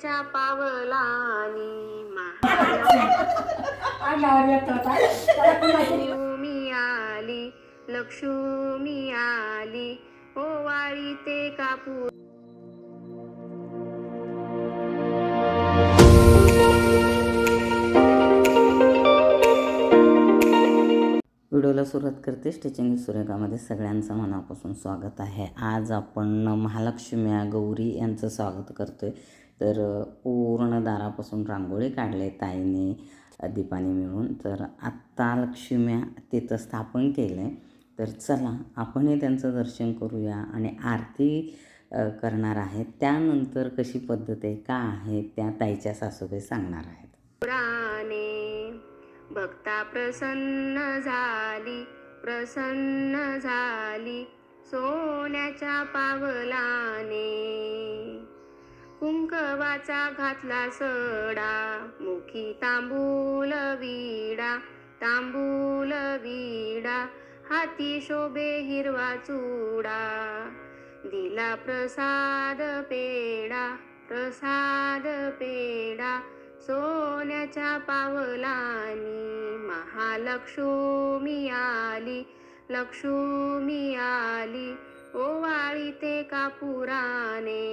त्याच्या पावलानी अंगावर आली लक्ष्मी आली ओवाळी ते कापूर. व्हिडिओला सुरुवात करते. स्टिचिंग सुरेखामध्ये सगळ्यांचं मनापासून स्वागत आहे. आज आपण महालक्ष्म्या गौरी यांचं स्वागत करतो आहे तर पूर्ण दारापासून रांगोळी काढले ताईने दीपाने मिळून. तर आत्ता लक्ष्म्या तिथं स्थापन केलं. आहे तर चला आपणही त्यांचं दर्शन करूया आणि आरती करणार आहेत त्यानंतर कशी पद्धत आहे का आहे त्या ताईच्या सासूबाई सांगणार आहेत. भक्ता प्रसन्न झाली प्रसन्न झाली सोन्याच्या पावलाने. कुंकवाचा घातला सडा मुखी तांबूल विडा तांबूल विडा हाती शोभे हिरवा चुडा. दिला प्रसाद पेडा प्रसाद पेडा सोन्याच्या पावलानी महालक्ष्मी आली लक्ष्मी आली. ओवाळी ते कापुराने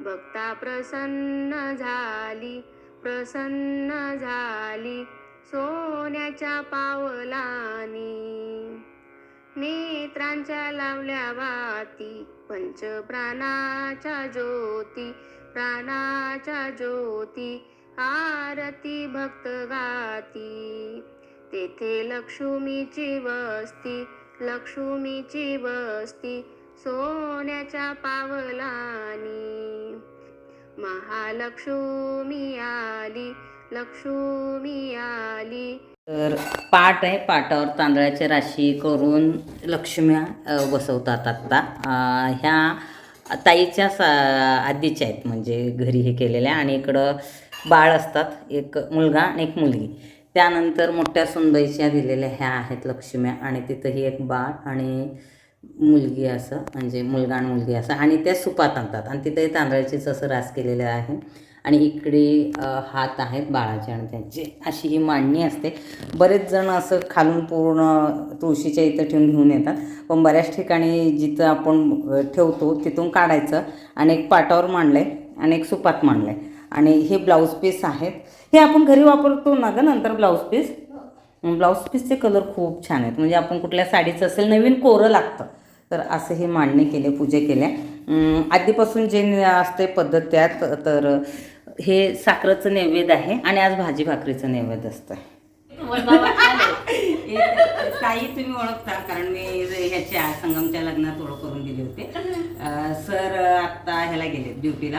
भक्ता प्रसन्न झाली प्रसन्न झाली. सोन्याच्या पावलानी नेत्रांच्या लावल्या वाती पंच प्राणाच्या ज्योती प्राणाच्या ज्योती. आरती भक्त गाती. तेथे लक्ष्मीची वस्ती लक्ष्मीची वस्ती सोन्याच्या पावलानी. महालक्ष्मी आली लक्ष्मी आली. तर पाट आहे पाटावर तांदळाची राशी करून लक्ष्म्या बसवतात आत्ता. ह्या ताईच्या सा आधीच्या आहेत म्हणजे घरी हे केलेल्या. आणि इकडं बाळ असतात एक मुलगा आणि एक मुलगी. त्यानंतर मोठ्या सुंदरीच्या दिलेल्या ह्या आहेत लक्ष्म्या आणि तिथंही एक बाळ आणि मुलगी असं म्हणजे मुलगा आणि मुलगी असं. आणि त्या सुपात आणतात आणि तिथेही तांदळाचीच असं रास केलेलं आहे. आणि इकडे हात आहेत बाळाचे आणि त्यांचे. अशी ही मांडणी असते. बरेच जण असं खालून पूर्ण तुळशीच्या इथं ठेवून घेऊन येतात. पण बऱ्याच ठिकाणी जिथं आपण ठेवतो तिथून काढायचं आणि एक पाटावर मांडलं आहे आणि एक सुपात मांडलं आहे आणि हे ब्लाऊज पीस आहेत. हे आपण घरी वापरतो ना गं नंतर ब्लाऊज पीस? ब्लाऊज पीसचे कलर खूप छान आहेत. म्हणजे आपण कुठल्या साडीचं असेल नवीन कोरं लागतं. तर असं हे मांडणी केले पूजे केल्या. आधीपासून जे असते पद्धत त्यात तर हे साखरेचं नैवेद्य आहे आणि आज भाजी भाकरीचं नैवेद्य असतं. ताई तुम्ही ओळखता कारण मी ह्याच्या संगमच्या लग्नात ओळख करून दिले होते. अं, सर आत्ता ह्याला गेले ड्युटीला.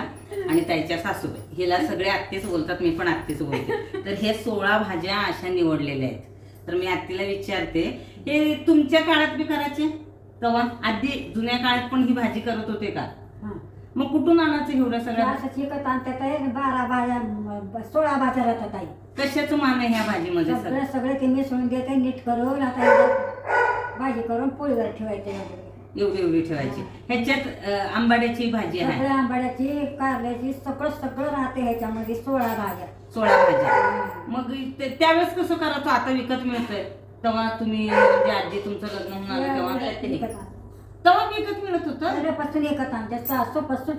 आणि ताईच्या सासूबाई. हिला सगळे आत्तेच बोलतात मी पण आत्तेच बोलते. तर हे सोळा भाज्या अशा निवडलेल्या आहेत. तर मी आत्तीला विचारते हे तुमच्या काळात बी करायचे? तेव्हा आधी जुन्या काळात पण ही भाजी करत होते का? मग कुठून आणायचं एवढं सगळं असं चिकट आणतात आहे? बारा भाज्या म, सोळा भाज्या राहतात आई कशाचं मान आहे ह्या भाजीमध्ये सगळं सगळं? सगळं ते मिसळून देते नीट करून आता एकदा भाजी करून पोळीवर ठेवायचे एवढी एवढी ठेवायची. ह्याच्यात अं, आंबाड्याची भाजी आहे. सगळ्या आंबाड्याची कारल्याची सगळं सगळं राहते ह्याच्यामध्ये सोळा भाज्या. सोळा भाज्या. मग ते- त्यावेळेस कसं करायचं? आता विकत मिळतंय. तेव्हा तुम्ही म्हणजे आधी तुमचं लग्न आलं तेव्हा? विकत. तेव्हा विकत मिळत होतं. पहिल्यापासून एकत आणते सासूपासून.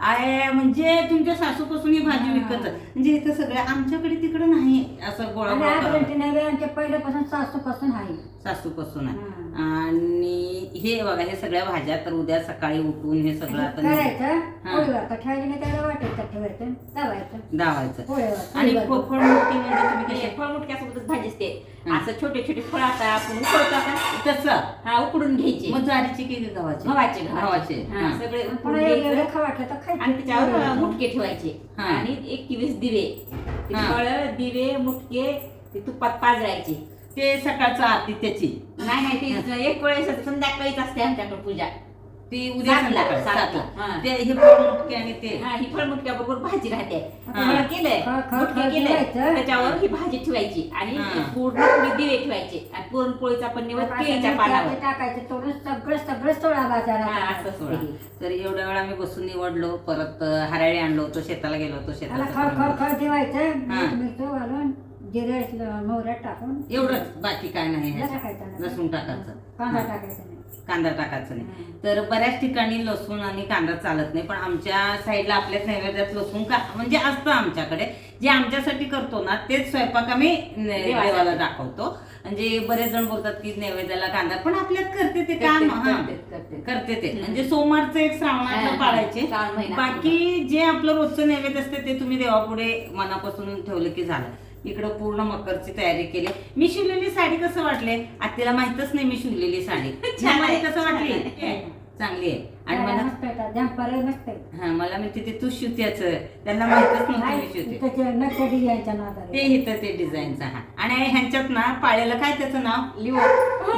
आय म्हणजे तुमच्या सासूपासून ही भाजी विकत. म्हणजे इथं सगळ्या आमच्याकडे तिकडे नाही असं गोळा आणि गोळा आज करावं. नाही आमच्या पहिल्यापासून सासूपासून आहे. सासूपासून आहे. आणि हे बघा हे सगळ्या भाज्या तर उद्या सकाळी उठून हे सगळं आता हा. दावायचं आणि. पोपळ मोठी म्हणजे तुम्ही हे कशी फळ मुटक्यासोबतच भाजी असते. असं छोटे छोटे फळ आता आपण उकडतो आता. तसं? हा उकडून घ्यायचे. मग ज्वारीची की गव्हाची? गव्हाचे गव्हाचे. सगळे. आणि त्याच्यावर मुटके ठेवायचे. आणि एकवीस दिवे. ते हा. फळ दिवे मुटके ते तुपात पाजरायचे. ते सकाळचं आरती त्याची नाही नाही ते एक वेळेस संध्याकाळीच असते आमच्याकडे पूजा. ती उद्या संध्याकाळी सातला. हा. ते हे आणि ते. हा ही फळ मुटक्या बरोबर भाजी राहते. हा. आता मला केलंय मुटके केलंय. त्याच्यावर ही भाजी ठेवायची आणि हा. पूर्ण दिवे ठेवायचे. आणि पुरणपोळीचा पण निवड केळीच्या पानावर. टाकायचं. तोडून सगळं सगळं सोळा हा, बाजारात असं सोळा. तर एवढ्या वेळ आम्ही बसून निवडलो. परत हराळी आणलो होतो शेताला गेलो होतो खळ खळ खळ ठेवायचं. घालून. जिरे मोहऱ्यात टाकून एवढंच बाकी काय नाही ह्याच्यात. टाकायचं. लसूण टाकायचं कांदा हा. टाकायचा नाही कांदा टाकायचा नाही तर बऱ्याच ठिकाणी लसूण आणि कांदा चालत नाही पण आमच्या साईडला आपल्याच नैवेद्यात लसूण का म्हणजे असतं आमच्याकडे जे आमच्यासाठी करतो ना तेच स्वयंपाक आम्ही न- देवासाठी. देवाला दाखवतो म्हणजे बरेच जण बोलतात की नैवेद्याला कांदा पण आपल्यात करते ते काम करते, हा. ते म्हणजे सोमवारचं एक श्रावणातलं हा. पाळायचे श्रावण महिना. बाकी जे आपलं रोजचं नैवेद्य असते ते तुम्ही देवापुढे मनापासून ठेवलं की झालं इकडं पूर्ण मकरची तयारी केली. मी शिवलेली साडी कसं वाटले? आत्याला माहितच नाही मी शिवलेली साडी. मला कसं वाटली. चांगली आहे. आणि मला हा मला म्हणते ते तू शिवत्याच त्यांना माहितच नव्हतं मी ते इथं ते डिझाईनचा हा आणि ह्यांच्यात ना पाळलेलं काय त्याचं नाव? लिओ.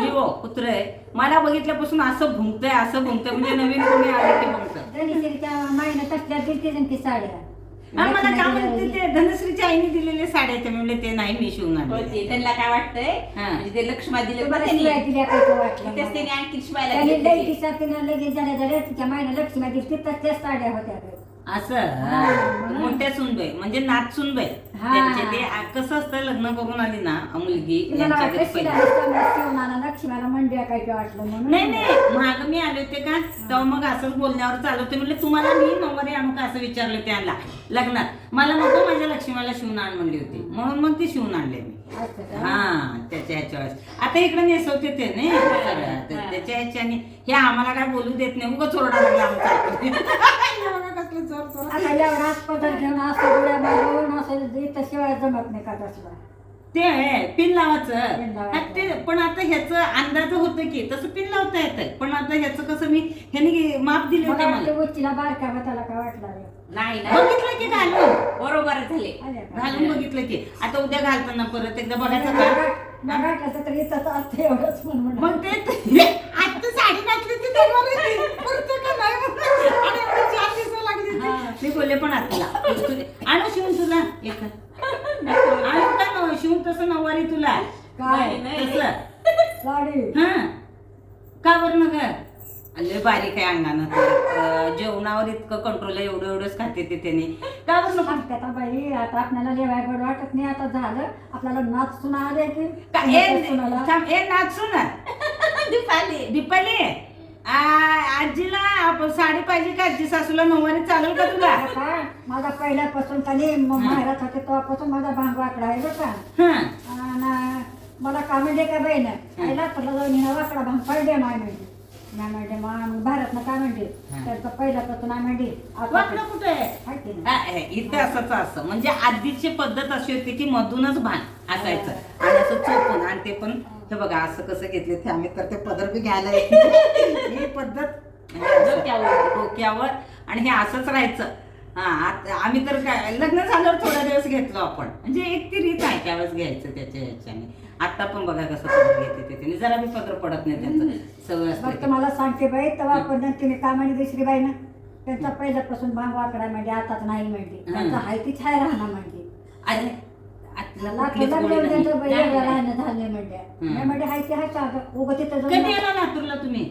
लिओ कुत्र आहे. मला बघितल्यापासून असं भुंकतंय असं भुंकतंय. म्हणजे नवीन कोणी आलं की भुंकतं. साड्या हा मला का म्हणते. ते धनश्रीच्या आईने दिलेले साड्या ते म्हणले ते नाही मी होते त्यांना काय वाटतंय हा. म्हणजे ते लक्ष्मा दिले ना तुम्हाला त्यांनी शिवाय दिल्या काय तो वाटलं तेच त्यांनी मला. आणखी शिवायला लई तिनं लगेच झाल्या झाल्या तिच्या माईनं लक्ष्मी दिली तसल्याच साड्या होत्या. असं. मोठ्या सुनबाई म्हणजे नाच सुनबाई. हा. त्यांचे ते आ- कसं असतं लग्न करून आली ना मुलगी तिला यांच्या वाटलं घरी शिला पहिली. दिसताना शिवणाला लक्ष्मीला मंडया काय ते वाटलं म्हणून? नाही नाही माग मी आले होते का? तेव्हा मग असंच बोलण्यावर चालू होते म्हणले तुम्हाला मी नऊवारी आणू का? असं विचारलं त्यांना लग्नात. मला नको माझ्या लक्ष्मीला शिवून आण म्हणली होती. म्हणून मग ती शिवून आणले मी. असं का? हा त्याच्या ह्याच्या वेळेस आता इकडे नेसवते ते नाही? सगळं. तर त्याच्या ह्याच्याने हे आम्हाला काय बोलू देत नाही. उगाच चोरडा लागला आमचा. हे बघा कसले चोर चोर. आता एवढा पदर घेऊन असं डोळ्या मारून असं इथं शिवाय जमत नाही का तसला ते आहे पिन लावायचं पिन लावायचं. हा, ते पण आता ह्याचं अंदाज होतं की तसं पिन लावता येतंय पण आता ह्याचं कसं मी ह्याने माप दिले होते मला मला वाटलं उच्चीला बारक्या त्याला काय वाटलं रे. नाही नाही बघितलं की घालून बरोबर झाले आल्या का? घालून बघितलं की आता उद्या घालताना परत एकदा बघायचं का तर तर असतं एवढंच म्हणून मग ते आज तर साडी घातली ती तेव्हा रे. परत का नाही म्हणलं. आणि एवढे चार दिवस लागले ते. मी बोलले पण आतला आणू शिवून तुला? एक. आणू का न- शिवून तसं नऊवारी तुला. काय नाही. तसं. साडी हा. का बरं न ग लय बारीक आहे अंगानं जेवणावर इतकं कंट्रोल आहे एवढं एवढंच खाते ते त्याने. का बरं नको सांगते आता बाई आता आपल्याला लेवाय गोड वाटत नाही आता झालं. आपल्याला नाच सुना आले की. का- नाच सुनाला. ए थांब, ए नाचू ना दीपाली. दीपाली. आ, आजीला आप- साडी पाहिजे का? आजी सासूला नऊवारी चालेल का तुला? आता माझा पहिल्यापासून त्याने माहेरात होते तेव्हापासून माझा भांग वाकडा आहे बरं का. हा. आणि मला का म्हणजे का ना? पहिला तर जाऊन हिनं वाकडा भांग पडले माय म्हणजे नाही म्हणजे मग भारत काय म्हणते हा. त्याचं पहिल्यापासून आय म्हणते वाकडं कुठे आहे? हा, हे, इथे असंच असं. म्हणजे आधीची पद्धत अशी होती की मधूनच भान असायचं. आणि असं चोपून आणि ते पण हे बघा असं कसं घेतले ते आम्ही तर ते पदर बी घ्यायला. ही पद्धत डोक्यावर. डोक्यावर आणि हे असंच राहायचं. हा आम्ही तर काय लग्न झाल्यावर थोडा दिवस घेतलो आपण. म्हणजे एक ती रीत आहे त्यावेळेस घ्यायचं त्याच्या ह्याच्याने. आता पण बघा कसं पदर घेते ते त्याने जरा बी पदर पडत नाही त्यांचं सगळं असतं फक्त मला सांगते बाई तेव्हा तुम्ही का म्हणजे दुसरी बाई ना त्यांचा पहिल्यापासून भांग वाकडा म्हणजे आताच नाही म्हणजे त्यांचं हाय तीच हाय राहणार म्हणजे आणि देऊन नाही. बाई झालं म्हणजे. नाही म्हणजे हाय ते हाय उगं तिथं कधी जाऊन आला लातूरला तुम्ही?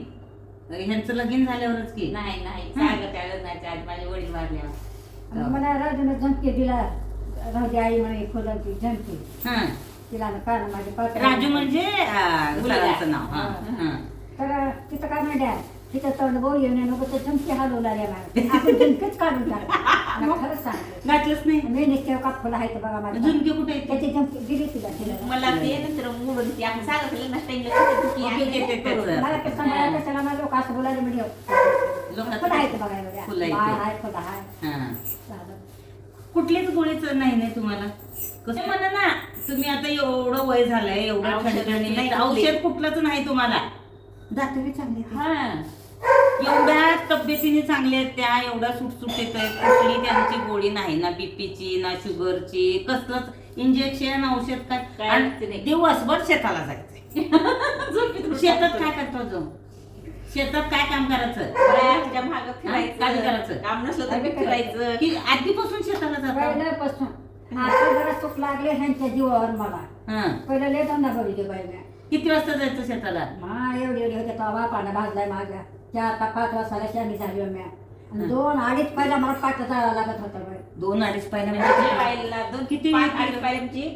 ह्यांचं लगीन झाल्यावरच की. नाही नाही. त्या लग्नाच्या आधी माझे वडील वारल्यावर आणि मला राजूने झमके दिला. राहू दे आई म्हणे फुलाची झमके. हा. तिला ना कारण माझे राजू म्हणजे नाव. हा हा. हा. तर तिथं काय म्हणत्या तिथं तोंड बोल येऊन नको तर झमके हलवू लागल्या मला आपण झमकेच काढून टाकले खरंच सांगते घातलंच नाही मी निश्चय का फुलं आहेत बघा माझ्या झुमके कुठे आहेत? त्याची झमके दिली तिला तिला मला ते नंतर मोडून ते आपण सांगत लग्नाच्या टाइमला ओके, ओके, ते- ते- मला ते कशाला मला लोक असं बोलायला म्हणजे फुलं आहेत बघा एवढ्या फुलं आहेत. बाळ आहे फुलं आहे हा. कुठलीच गोळीच नाही नाही तुम्हाला कसं म्हणा ना तुम्ही आता एवढं वय झालंय एवढं औषधं नाही कुठली. औषध कुठलंच नाही तुम्हाला दातवी चांगली आहेत. हा एवढ्या तब्येतीने चांगल्या आहेत त्या एवढ्या सुटसुटीत आहेत कुठली त्यांची गोळी नाही ना बीपीची ना शुगरची कसलंच इंजेक्शन औषध काय? आणि. दिवसभर शेताला जायचंय. शेतात काय करतो जो शेतात काय काम करायचं? काय करायचं? फिरायचं काम नसलं तर फिरायचं. की आधीपासून शेताला पहिल्यापासून. आता जरा लागले ह्यांच्या जीवावर मला. हा. पहिलं लय धंदा बघितली बाईने. किती वाजता जायचं शेताला? मा एवढी एवढी होते तेव्हा पाण्या भाजलाय माझ्या. चार का पाच वाजता शानी झाली हो म्या. आणि दोन अडीच पहिला मला पाठ लागत होता बाई. दोन अडीच पाहिलं म्हणजे पायला दोन किती? अडीच म्हणजे.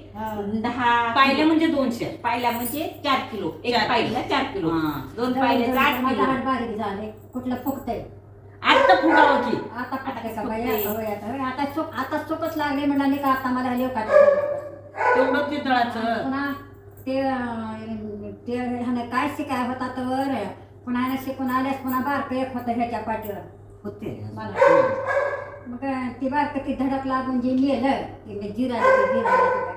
दहा पाहिलं म्हणजे दोनशे. पायला म्हणजे चार किलो. एक चार किलो. पायला चार किलो. हा. दोन पायल्याचं आठ माझा किलो. हात बारीक झाले. कुठलं फुकतंय आता फुगावं की. आता फुकतंय का बाई. आता आता वय. आता चुक आता चुकच लागले म्हणाले का आता मला लिव तेवढं ते तळाचं पुन्हा ते अं, ते ह्यानं काय शिकाय होता तर? पुन्हा ह्यानं शिकून आल्यास पुन्हा बारक एक होतं ह्याच्या पाठीवर. होते. मला. मग ती बारक ती धडक लागून जे नेलं ते मी जिराले ते जिराले ते बाई.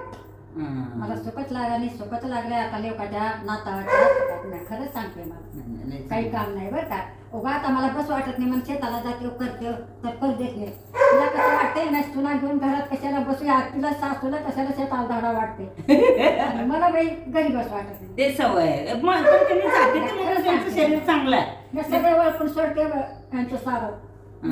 हं. मला सुखच लागलं सुखच लागले. आता लेवकाच्या नातावाच्या सुखात नाही खरंच सांगते मला. नाही, नाही, काही काम नाही बरं का. उगा आता मला बस वाटत नाही मग शेताला जाते करते तर कर देत. नाही तुला कसं वाटतंय ना तुला घेऊन घरात कशाला बसूया तुला सासूला कशाला शेताला धाडा वाटते आणि मला बाई घरी बस वाटत नाही. ते सवय आहे. मग पण त्यांनी जाते ते म्हणून त्यांचं शरीर चांगलं आहे. मी सगळं ओळखून सोडते यांचं सारं.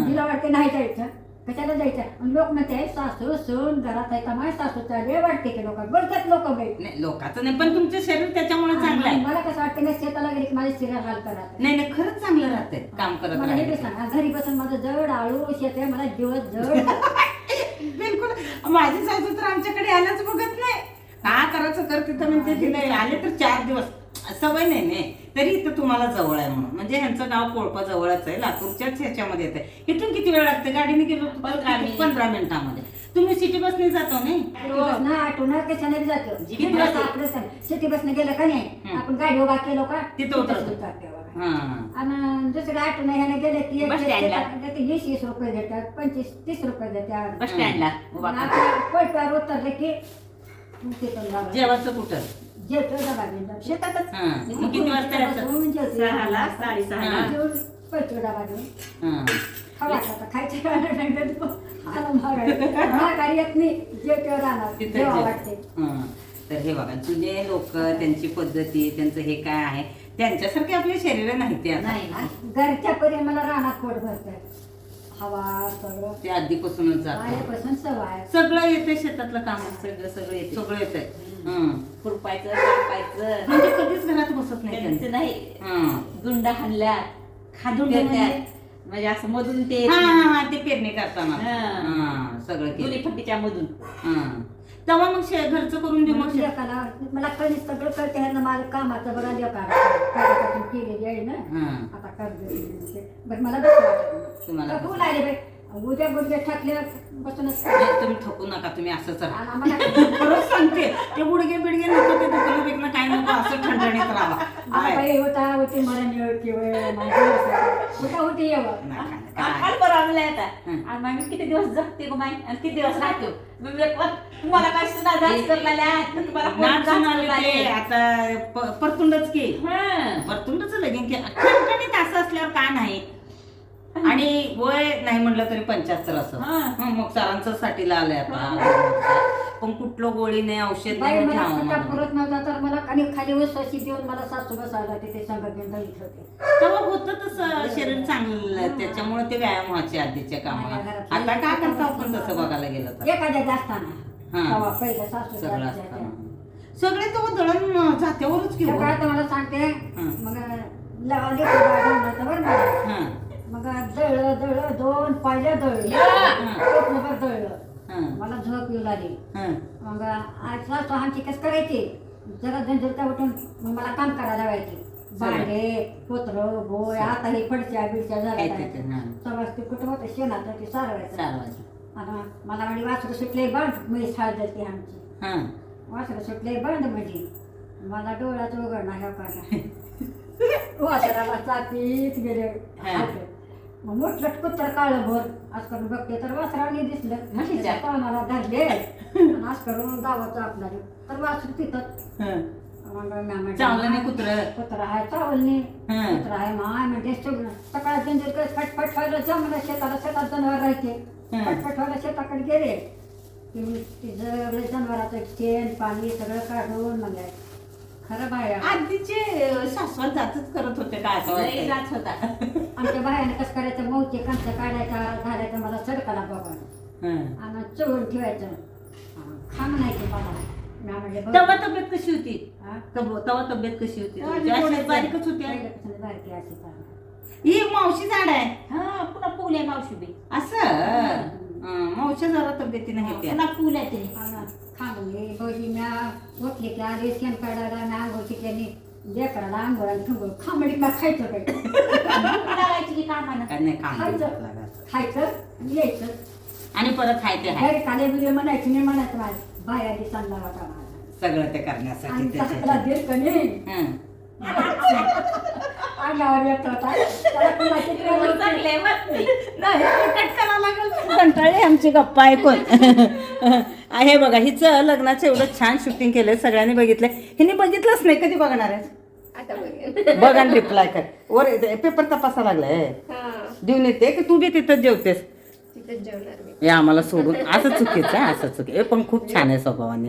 तिला वाटते नाही जायचं? कशाला जायचं लोक म्हणते सासू सून घरात आहे का माय सासू चालू वाटते की लोक. बोलतात लोक बाई. नाही लोकांचं नाही पण तुमचं शरीर त्याच्यामुळे चांगलं आहे. मला कसं वाटतं मी शेताला गेली की माझी शिरा हाल करा नाही नाही खरंच चांगलं राहते काम करत मला हे बी. सांगा घरी बसून माझं जड आळू शेते मला दिवस जड. बिलकुल. माझी सासू तर आमच्याकडे आल्याच बघत नाही. का करायचं तर तिथं म्हणते की नाही आले तर चार दिवस. सवय नाही नाही. तरी इथं तुम्हाला जवळ आहे म्हणून. म्हणजे ह्यांचं नाव कोळपा जवळच आहे लातूरच्याच ह्याच्यामध्ये येते इथून किती वेळ लागते? गाडीने गेलो पंधरा मिनिटामध्ये. तुम्ही सिटी बसने जातो नाही? बसनं आटून कशाने बी जातो किती वाजता? सिटी बसनं गेलं का नाही? हं. आपण गाडी उभा केलो का? तिथं उतरतो. उतरते. हा. आणि दुसरं आठवण ह्याने गेले की एक बस स्टँडला. देतात, ते वीस वीस रुपये देतात पंचवीस तीस रुपये देतात. बस स्टँडला उभा. आपल्या कोयत्यावर उतरले की तिथून जावं. जेवायचं कुठं? जेवतो डबा घेऊन जातो. शेतातच. हा. मग किती वाजता यायचं बसून जेवतो. सहाला साडेसहाला. जेवून पळतो डबा घेऊन हा. खावा आता खायचं आलं महागाई महागाई येत. नाही जेवतो राहणार तिथं जेवा जे- वाटते. हं. तर हे बघा जुने लोक त्यांची पद्धती त्यांचं हे काय आहे त्यांच्यासारखे आपले शरीर नाही ते आता. नाही घरच्या परी मला रानात पोट भरत हवा सगळं. ते आधीपासूनच जात. माझ्यापासून सवय. सगळं येते शेतातलं काम सगळं सगळं येते सगळं येतंय. खुरपायचं कापायचं म्हणजे कधीच घरात बसत नाही त्यांचं. नाही हं. गुंड हाणल्यात खादून म्हणजे? म्हणजे असं मधून ते हा हा हा ते पेरणी करताना हं. हं, सगळं केलं फट्टीच्या मधून हं. तेव्हा मग शे- घरचं करून देऊ मग शे- लेकाला मला कधी सगळं करते ह्यांना माझं कामाचं बघा लेका केलेली आहे ना हं. आता कर्ज बरं मला बस वाटत तुम्हाला. थकून आले बाई उद्या बसूनच. नाही, तुम्ही थकू नका तुम्ही असंच राहा आणि आम्हाला खरंच सांगते ते गुडगे बिडगे नको ते दुखणं बिकणं काय नको असं ठणठणीत राहा. होता होती मरण होता होती नाही, काय? काल बरं आणलंय आता. हं. आणि मग मी किती दिवस जगते गो माई आणि किती दिवस राहतो? मी म्हणलं, तुम्हाला काय सुद्धा जास्त करलेल्या तुम्हाला कोण नाच जास्त सुनाले ते करलाय? आता प- परतुंडच की. हं. परतुंडच लगीन की. ठणठणीत असं असल्यावर का नाही? आणि वय नाही म्हटलं तरी पंच्याहत्तर असं. हा. मग सरांचं साठीला आलंय आता. पण कुठलं गोळी नाही औषध बाई नाही. मला. पुरत नव्हता तर मला आणि खाली उसाशी देऊन मला सासू बसायला तिथे संगत घेऊन जायचं होते तेव्हा होतं तसं शरीर चांगलं त्याच्यामुळे ते व्यायाम व्हायचे आधीच्या कामाला. आता काय करतो आपण तसं बघायला गेलं तर? एखाद्या असताना हा. तेव्हा पहिलं सासू सगळं जायचं. असतं सगळे तो दळण जात्यावरच घेऊ सगळं आता मला सांगते. मग लावले बरं मला हं, मग दळलं दळलं दोन पाहिलं दळलं हं, दळलं. हं, मला झोप येऊ लागली. हं. मग आज आमची कसं करायची? जरा झंझरता उठून मला काम करायला लावायची. भांडे पोत्र बोय आता हे फडच्या बिडच्या ते झाल्या ते, हं. समज ते कुठं होतं? शेणाचं ते सारवायचं. आणि मला म्हणजे वासरं सुटले बंद. मी शाळ जाते आमची. हं. वासरं सुटले बंद म्हणजे मला डोळ्याचं उघडणार ह्या पाना वासराला चापीत गेले. मग मोठलं कुत्र काळं भर. आज करून बघते तर वासराने दिसलं. म्हशीच्या. पानाला धरले. आणि आज करून दावत आपल्याला तर वासरू तिथं. हं. मग म्या चावलं नाही कुत्र. कुत्रा आहे चावलनी हं. कुत्रा आहे माय म्हणजे सकाळ जंजीर कर फटफट व्हायला जमलं शेताला शेतात जनावर राहायचे. हं. फटफट व्हायला शेताकडे गेले. की ते सगळे जनावराचं शेण पाणी सगळं काढून मग खरं बाया आधीचे शाश्वत जातच करत होते काय असं लई वाटतंय. जात होता आमच्या बायाने कसं करायचं मऊचे कंच काढायचा घालायचं मला सडकाला बघा हं. आणि चोळून ठेवायचं हा, खा म्हणायचे मला मी म्हणले बघ. तेव्हा तब्येत कशी होती हा? तब- तेव्हा तब्येत कशी होती तेव्हा तुमची? अशी बारीकच होती पहिल्यापासून बारकी अशी. ही मावशी झाड आहे हा पुन्हा पूल आहे मावशी बी असं हं, मावशी जरा तब्येतीनं हे त्या. पुन्हा पूल आहे ते. आणि खा म्हणले बळी म्या काढायला आंघोळ केल्याने लेकराला आंघोळ आणि ठुंगळ खायचं लागायची की काय नाही काम खायचं. खायचं यायचं. आणि परत हाय ते हाय. घरी काले म्हणायचं नाही म्हणायचं माझ्या बाया दिसायला माझा. सगळं ते करण्यासाठी आणि त्याच्या नाही? हं. अंगावर येत होता. त्याला कुणाची प्रेम होती. चांगले मत नाही कंटाळली आमची गप्पा ऐकून. हे बघा हिचं लग्नाचं एवढं छान शूटिंग केलंय सगळ्यांनी बघितलंय. हिने बघितलंच नाही कधी बघणार आहे? बघ आणि रिप्लाय कर वर पेपर तपासा लागलाय. देऊन येते की तू बी तिथंच जेवतेस. हे आम्हाला सोडून असं चुकीचं आहे असं चुकी हे पण खूप छान आहे स्वभावाने.